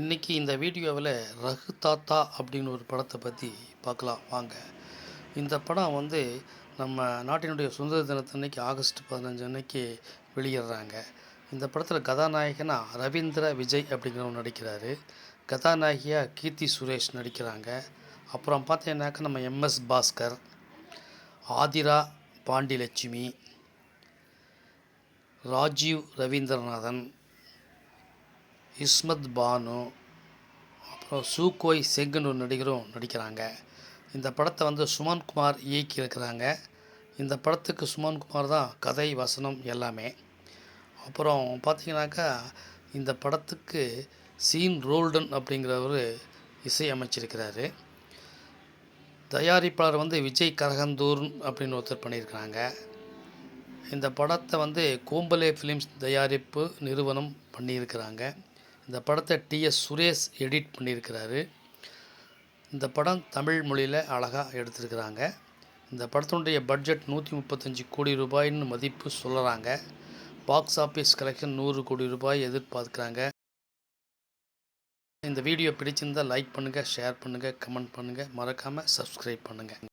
இன்றைக்கி இந்த வீடியோவில் ரகு தாத்தா அப்படின்னு ஒரு படத்தை பற்றி பார்க்கலாம் வாங்க. இந்த படம் வந்து நம்ம நாட்டினுடைய சுதந்திர தினத்தன்னைக்கு ஆகஸ்ட் பதினஞ்சு அன்னைக்கு வெளியிடுறாங்க. இந்த படத்தில் கதாநாயகனா ரவீந்திர விஜய் அப்படிங்கிறவங்க நடிக்கிறாரு. கதாநாயகியாக கீர்த்தி சுரேஷ் நடிக்கிறாங்க. அப்புறம் பார்த்தீங்கன்னாக்கா நம்ம எம்எஸ் பாஸ்கர் ஆதிரா பாண்டிலட்சுமி ராஜீவ் ரவீந்திரநாதன் இஸ்மத் பானு அப்புறம் சூகோய் செங்குன்னு ஒரு நடிகரும் நடிக்கிறாங்க. இந்த படத்தை வந்து சுமன் குமார் இயக்கியிருக்கிறாங்க. இந்த படத்துக்கு சுமன் குமார் தான் கதை வசனம் எல்லாமே. அப்புறம் பார்த்தீங்கன்னாக்கா இந்த படத்துக்கு சீன் ரோல்டன் அப்படிங்கிறவர் இசை அமைச்சிருக்கிறாரு தயாரிப்பாளர் வந்து விஜய் கரகந்தூர் அப்படின்னு ஒருத்தர் பண்ணியிருக்கிறாங்க. இந்த படத்தை வந்து கோம்பலே ஃபிலிம்ஸ் தயாரிப்பு நிறுவனம் பண்ணியிருக்கிறாங்க. இந்த படத்தை டிஎஸ் சுரேஷ் எடிட் பண்ணியிருக்கிறாரு. இந்த படம் தமிழ் மொழியில் அழகாக எடுத்திருக்கிறாங்க. இந்த படத்தினுடைய பட்ஜெட் நூற்றி முப்பத்தஞ்சு கோடி ரூபாய்னு மதிப்பு சொல்கிறாங்க பாக்ஸ் ஆஃபீஸ் கலெக்ஷன் நூறு கோடி ரூபாய் எதிர்பார்க்குறாங்க. இந்த வீடியோ பிடிச்சிருந்தால் லைக் பண்ணுங்கள் ஷேர் பண்ணுங்கள் கமெண்ட் பண்ணுங்கள் மறக்காமல் சப்ஸ்கிரைப் பண்ணுங்கள்